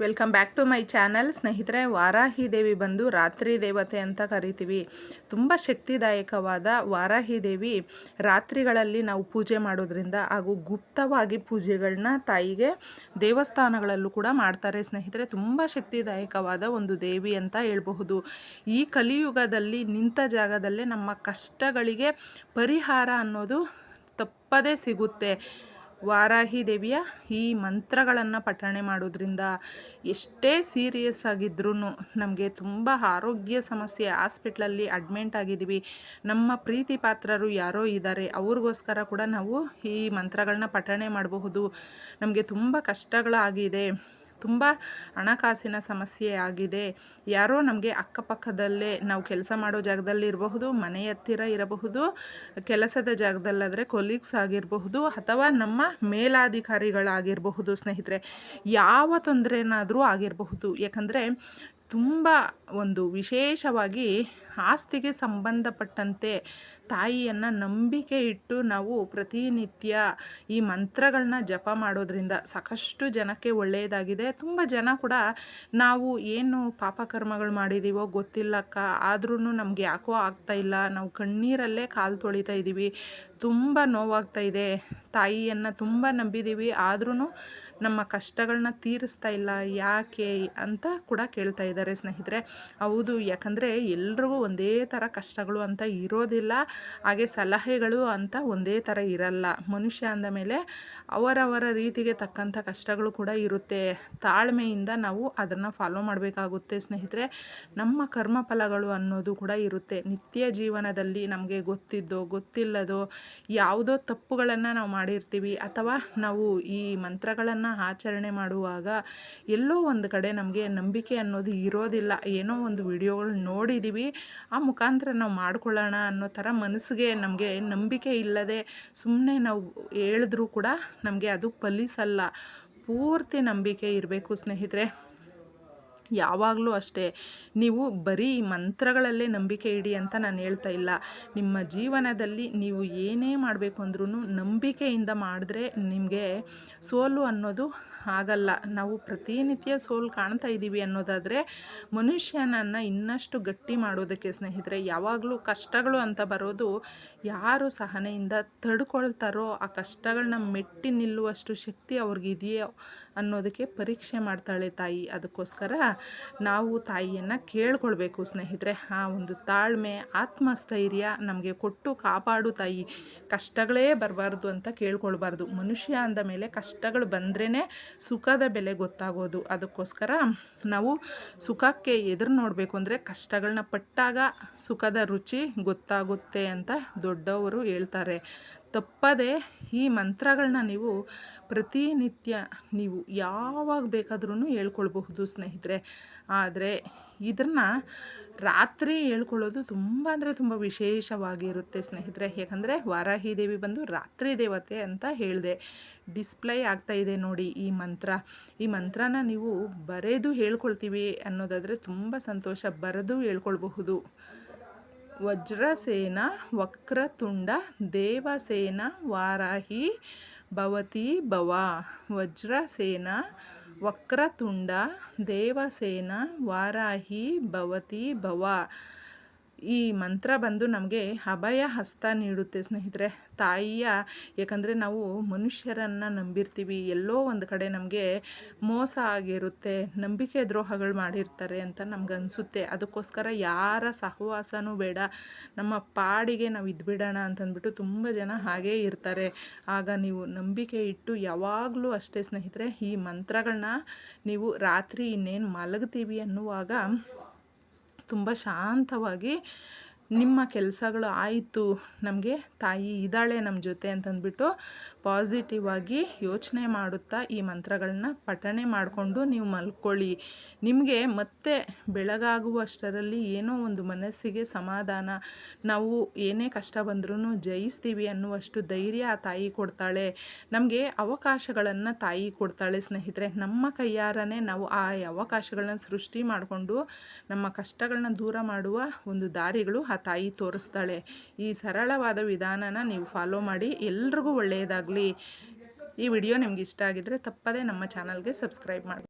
Welcome back to my channel. ಸ್ನೇಹಿತರೆ ವಾರಾಹಿ ದೇವಿ ಬಂದು ರಾತ್ರಿ ದೇವತೆ ಅಂತ ಕರಿತೀವಿ. ತುಂಬ ಶಕ್ತಿದಾಯಕವಾದ ವಾರಾಹಿ ದೇವಿ ರಾತ್ರಿಗಳಲ್ಲಿ ನಾವು ಪೂಜೆ ಮಾಡೋದ್ರಿಂದ ಹಾಗೂ ಗುಪ್ತವಾಗಿ ಪೂಜೆಗಳನ್ನ ತಾಯಿಗೆ ದೇವಸ್ಥಾನಗಳಲ್ಲೂ ಕೂಡ ಮಾಡ್ತಾರೆ. ಸ್ನೇಹಿತರೆ, ತುಂಬ ಶಕ್ತಿದಾಯಕವಾದ ಒಂದು ದೇವಿ ಅಂತ ಹೇಳಬಹುದು. ಈ ಕಲಿಯುಗದಲ್ಲಿ, ನಿಂತ ಜಾಗದಲ್ಲೇ ನಮ್ಮ ಕಷ್ಟಗಳಿಗೆ ಪರಿಹಾರ ಅನ್ನೋದು ತಪ್ಪದೇ ಸಿಗುತ್ತೆ. ವಾರಾಹಿ ದೇವಿಯ ಈ ಮಂತ್ರಗಳನ್ನು ಪಠಣೆ ಮಾಡೋದ್ರಿಂದ ಎಷ್ಟೇ ಸೀರಿಯಸ್ ಆಗಿದ್ರೂ ನಮಗೆ ತುಂಬ ಆರೋಗ್ಯ ಸಮಸ್ಯೆ ಹಾಸ್ಪಿಟ್ಲಲ್ಲಿ ಅಡ್ಮಿಂಟ್ ಆಗಿದ್ದೀವಿ. ನಮ್ಮ ಪ್ರೀತಿ ಪಾತ್ರರು ಯಾರೋ ಇದ್ದಾರೆ, ಅವ್ರಿಗೋಸ್ಕರ ಕೂಡ ನಾವು ಈ ಮಂತ್ರಗಳನ್ನ ಪಠಣೆ ಮಾಡಬಹುದು. ನಮಗೆ ತುಂಬ ಕಷ್ಟಗಳಾಗಿದೆ. ತುಂಬ ಹಣಕಾಸಿನ ಸಮಸ್ಯೆ ಆಗಿದೆ. ಯಾರೋ ನಮಗೆ ಅಕ್ಕಪಕ್ಕದಲ್ಲೇ ನಾವು ಕೆಲಸ ಮಾಡೋ ಜಾಗದಲ್ಲಿ ಇರಬಹುದು, ಮನೆ ಹತ್ತಿರ ಇರಬಹುದು, ಕೆಲಸದ ಜಾಗದಲ್ಲಾದರೆ ಕೊಲೀಗ್ಸ್ ಆಗಿರಬಹುದು ಅಥವಾ ನಮ್ಮ ಮೇಲಾಧಿಕಾರಿಗಳಾಗಿರಬಹುದು ಸ್ನೇಹಿತರೆ. ಯಾವ ತೊಂದರೆನಾದರೂ ಆಗಿರಬಹುದು. ಯಾಕಂದರೆ ತುಂಬ ಒಂದು ವಿಶೇಷವಾಗಿ ಆಸ್ತಿಗೆ ಸಂಬಂಧಪಟ್ಟಂತೆ ತಾಯಿಯನ್ನು ನಂಬಿಕೆ ಇಟ್ಟು ನಾವು ಪ್ರತಿನಿತ್ಯ ಈ ಮಂತ್ರಗಳನ್ನ ಜಪ ಮಾಡೋದ್ರಿಂದ ಸಾಕಷ್ಟು ಜನಕ್ಕೆ ಒಳ್ಳೆಯದಾಗಿದೆ. ತುಂಬ ಜನ ಕೂಡ ನಾವು ಏನು ಪಾಪಕರ್ಮಗಳು ಮಾಡಿದ್ದೀವೋ ಗೊತ್ತಿಲ್ಲಕ್ಕ ಆದ್ರೂ ನಮಗೆ ಯಾಕೋ ಆಗ್ತಾಯಿಲ್ಲ ನಾವು ಕಣ್ಣೀರಲ್ಲೇ ಕಾಲು ತೊಳಿತಾ ಇದ್ದೀವಿ ತುಂಬ ನೋವಾಗ್ತಾ ಇದೆ. ತಾಯಿಯನ್ನು ತುಂಬ ನಂಬಿದ್ದೀವಿ ಆದ್ರೂ ನಮ್ಮ ಕಷ್ಟಗಳನ್ನ ತೀರಿಸ್ತಾ ಇಲ್ಲ. ಯಾಕೆ ಅಂತ ಕೂಡ ಕೇಳ್ತಾ ಇದ್ದಾರೆ ಸ್ನೇಹಿತರೆ. ಹೌದು, ಯಾಕಂದರೆ ಎಲ್ರಿಗೂ ಒಂದೇ ಥರ ಕಷ್ಟಗಳು ಅಂತ ಇರೋದಿಲ್ಲ, ಹಾಗೆ ಸಲಹೆಗಳು ಅಂತ ಒಂದೇ ಥರ ಇರಲ್ಲ. ಮನುಷ್ಯ ಅಂದ ಮೇಲೆ ಅವರವರ ರೀತಿಗೆ ತಕ್ಕಂಥ ಕಷ್ಟಗಳು ಕೂಡ ಇರುತ್ತೆ. ತಾಳ್ಮೆಯಿಂದ ನಾವು ಅದನ್ನು ಫಾಲೋ ಮಾಡಬೇಕಾಗುತ್ತೆ ಸ್ನೇಹಿತರೆ. ನಮ್ಮ ಕರ್ಮಫಲಗಳು ಅನ್ನೋದು ಕೂಡ ಇರುತ್ತೆ. ನಿತ್ಯ ಜೀವನದಲ್ಲಿ ನಮಗೆ ಗೊತ್ತಿದ್ದೋ, ಗೊತ್ತಿಲ್ಲದೋ ಯಾವುದೋ ತಪ್ಪುಗಳನ್ನು ನಾವು ಮಾಡಿರ್ತೀವಿ, ಅಥವಾ ನಾವು ಈ ಮಂತ್ರಗಳನ್ನು ಆಚರಣೆ ಮಾಡುವಾಗ ಎಲ್ಲೋ ಒಂದು ಕಡೆ ನಮಗೆ ನಂಬಿಕೆ ಅನ್ನೋದು ಇರೋದಿಲ್ಲ. ಏನೋ ಒಂದು ವಿಡಿಯೋಗಳು ನೋಡಿದ್ದೀವಿ ಆ ಮುಖಾಂತರ ನಾವು ಮಾಡ್ಕೊಳ್ಳೋಣ ಅನ್ನೋ ಥರ ಮನಸ್ಸಿಗೆ ನಮಗೆ ನಂಬಿಕೆ ಇಲ್ಲದೆ ಸುಮ್ಮನೆ ನಾವು ಹೇಳಿದ್ರೂ ಕೂಡ ನಮಗೆ ಅದು ಫಲಿಸಲ್ಲ. ಪೂರ್ತಿ ನಂಬಿಕೆ ಇರಬೇಕು ಸ್ನೇಹಿತರೆ. ಯಾವಾಗಲೂ ಅಷ್ಟೇ. ನೀವು ಬರೀ ಮಂತ್ರಗಳಲ್ಲೇ ನಂಬಿಕೆ ಇಡಿ ಅಂತ ನಾನು ಹೇಳ್ತಾ ಇಲ್ಲ. ನಿಮ್ಮ ಜೀವನದಲ್ಲಿ ನೀವು ಏನೇ ಮಾಡಬೇಕು ಅಂದ್ರೂ ನಂಬಿಕೆಯಿಂದ ಮಾಡಿದ್ರೆ ನಿಮಗೆ ಸೋಲು ಅನ್ನೋದು ಆಗಲ್ಲ ನಾವು ಪ್ರತಿನಿತ್ಯ ಸೋಲು ಕಾಣ್ತಾ ಇದ್ದೀವಿ ಅನ್ನೋದಾದರೆ ಮನುಷ್ಯನನ್ನು ಇನ್ನಷ್ಟು ಗಟ್ಟಿ ಮಾಡೋದಕ್ಕೆ ಸ್ನೇಹಿತರೆ, ಯಾವಾಗಲೂ ಕಷ್ಟಗಳು ಅಂತ ಬರೋದು ಯಾರು ಸಹನೆಯಿಂದ ತಡ್ಕೊಳ್ತಾರೋ ಆ ಕಷ್ಟಗಳನ್ನ ಮೆಟ್ಟಿ ನಿಲ್ಲುವಷ್ಟು ಶಕ್ತಿ ಅವ್ರಿಗಿದೆಯೋ ಅನ್ನೋದಕ್ಕೆ ಪರೀಕ್ಷೆ ಮಾಡ್ತಾಳೆ ತಾಯಿ. ಅದಕ್ಕೋಸ್ಕರ ನಾವು ತಾಯಿಯನ್ನು ಕೇಳ್ಕೊಳ್ಬೇಕು ಸ್ನೇಹಿತರೆ. ಆ ಒಂದು ತಾಳ್ಮೆ, ಆತ್ಮಸ್ಥೈರ್ಯ ನಮಗೆ ಕೊಟ್ಟು ಕಾಪಾಡು ತಾಯಿ. ಕಷ್ಟಗಳೇ ಬರಬಾರ್ದು ಅಂತ ಕೇಳ್ಕೊಳ್ಬಾರ್ದು. ಮನುಷ್ಯ ಅಂದ ಮೇಲೆ ಕಷ್ಟಗಳು ಬಂದ್ರೇ ಸುಖದ ಬೆಲೆ ಗೊತ್ತಾಗೋದು. ಅದಕ್ಕೋಸ್ಕರ ನಾವು ಸುಖಕ್ಕೆ ಎದುರು ನೋಡಬೇಕು ಅಂದರೆ ಕಷ್ಟಗಳನ್ನ ಪಟ್ಟಾಗ ಸುಖದ ರುಚಿ ಗೊತ್ತಾಗುತ್ತೆ ಅಂತ ದೊಡ್ಡವರು ಹೇಳ್ತಾರೆ. ತಪ್ಪದೆ ಈ ಮಂತ್ರಗಳನ್ನ ನೀವು ಪ್ರತಿನಿತ್ಯ ನೀವು ಯಾವಾಗ ಬೇಕಾದ್ರೂ ಹೇಳ್ಕೊಳ್ಬಹುದು ಸ್ನೇಹಿತರೆ. ಆದರೆ ಇದನ್ನು ರಾತ್ರಿ ಹೇಳ್ಕೊಳ್ಳೋದು ತುಂಬ ಅಂದರೆ ತುಂಬ ವಿಶೇಷವಾಗಿರುತ್ತೆ ಸ್ನೇಹಿತರೆ. ಯಾಕಂದರೆ ವಾರಾಹಿ ದೇವಿ ಬಂದು ರಾತ್ರಿ ದೇವತೆ ಅಂತ ಹೇಳಿದೆ. ಡಿಸ್ಪ್ಲೇ ಆಗ್ತಾ ಇದೆ ನೋಡಿ ಈ ಮಂತ್ರ. ಈ ಮಂತ್ರನ ನೀವು ಬರೆದು ಹೇಳ್ಕೊಳ್ತೀವಿ ಅನ್ನೋದಾದರೆ ತುಂಬ ಸಂತೋಷ. ಬರೆದು ಹೇಳ್ಕೊಳ್ಬಹುದು. వజ్రసేన వక్రతుండ దేవసేన వారాహి భవతి భవ. వజ్రసేన వక్రతుండ దేవసేన వారాహి భవతి భవ. ಈ ಮಂತ್ರ ಬಂದು ನಮಗೆ ಅಭಯ ಹಸ್ತ ನೀಡುತ್ತೆ ಸ್ನೇಹಿತರೆ. ತಾಯಿಯ, ಯಾಕಂದರೆ ನಾವು ಮನುಷ್ಯರನ್ನು ನಂಬಿರ್ತೀವಿ. ಎಲ್ಲೋ ಒಂದು ಕಡೆ ನಮಗೆ ಮೋಸ ಆಗಿರುತ್ತೆ, ನಂಬಿಕೆ ದ್ರೋಹಗಳು ಮಾಡಿರ್ತಾರೆ ಅಂತ ನಮ್ಗೆ ಅನಿಸುತ್ತೆ. ಅದಕ್ಕೋಸ್ಕರ ಯಾರ ಸಹವಾಸನೂ ಬೇಡ. ನಮ್ಮ ಪಾಡಿಗೆ ನಾವು ಇದ್ಬಿಡೋಣ ಅಂತಂದ್ಬಿಟ್ಟು ತುಂಬ ಜನ ಹಾಗೇ ಇರ್ತಾರೆ. ಆಗ ನೀವು ನಂಬಿಕೆ ಇಟ್ಟು ಯಾವಾಗಲೂ ಅಷ್ಟೇ ಸ್ನೇಹಿತರೆ, ಈ ಮಂತ್ರಗಳನ್ನ ನೀವು ರಾತ್ರಿ ಇನ್ನೇನು ಮಲಗ್ತೀವಿ ಅನ್ನುವಾಗ ತುಂಬ ಶಾಂತವಾಗಿ ನಿಮ್ಮ ಕೆಲಸಗಳು ಆಯಿತು ನಮಗೆ, ತಾಯಿ ಇದ್ದಾಳೆ ನಮ್ಮ ಜೊತೆ ಅಂತಂದ್ಬಿಟ್ಟು ಪಾಸಿಟಿವ್ ಆಗಿ ಯೋಚನೆ ಮಾಡುತ್ತಾ ಈ ಮಂತ್ರಗಳನ್ನ ಪಠಣೆ ಮಾಡಿಕೊಂಡು ನೀವು ಮಲ್ಕೊಳ್ಳಿ. ನಿಮಗೆ ಮತ್ತೆ ಬೆಳಗಾಗುವಷ್ಟರಲ್ಲಿ ಏನೋ ಒಂದು ಮನಸ್ಸಿಗೆ ಸಮಾಧಾನ. ನಾವು ಏನೇ ಕಷ್ಟ ಬಂದ್ರೂ ಜಯಿಸ್ತೀವಿ ಅನ್ನುವಷ್ಟು ಧೈರ್ಯ ಆ ತಾಯಿ ಕೊಡ್ತಾಳೆ. ನಮಗೆ ಅವಕಾಶಗಳನ್ನು ತಾಯಿ ಕೊಡ್ತಾಳೆ ಸ್ನೇಹಿತರೆ. ನಮ್ಮ ಕೈಯಾರನೇ ನಾವು ಆ ಅವಕಾಶಗಳನ್ನ ಸೃಷ್ಟಿ ಮಾಡಿಕೊಂಡು ನಮ್ಮ ಕಷ್ಟಗಳನ್ನ ದೂರ ಮಾಡುವ ಒಂದು ದಾರಿಗಳು ತಾಯಿ ತೋರಿಸ್ತಾಳೆ. ಈ ಸರಳವಾದ ವಿಧಾನನ ನೀವು ಫಾಲೋ ಮಾಡಿ, ಎಲ್ರಿಗೂ ಒಳ್ಳೆಯದಾಗಲಿ. ಈ ವಿಡಿಯೋ ನಿಮ್ಗೆ ಇಷ್ಟ ಆಗಿದ್ದರೆ ತಪ್ಪದೇ ನಮ್ಮ ಚಾನಲ್ಗೆ ಸಬ್ಸ್ಕ್ರೈಬ್ ಮಾಡಿ.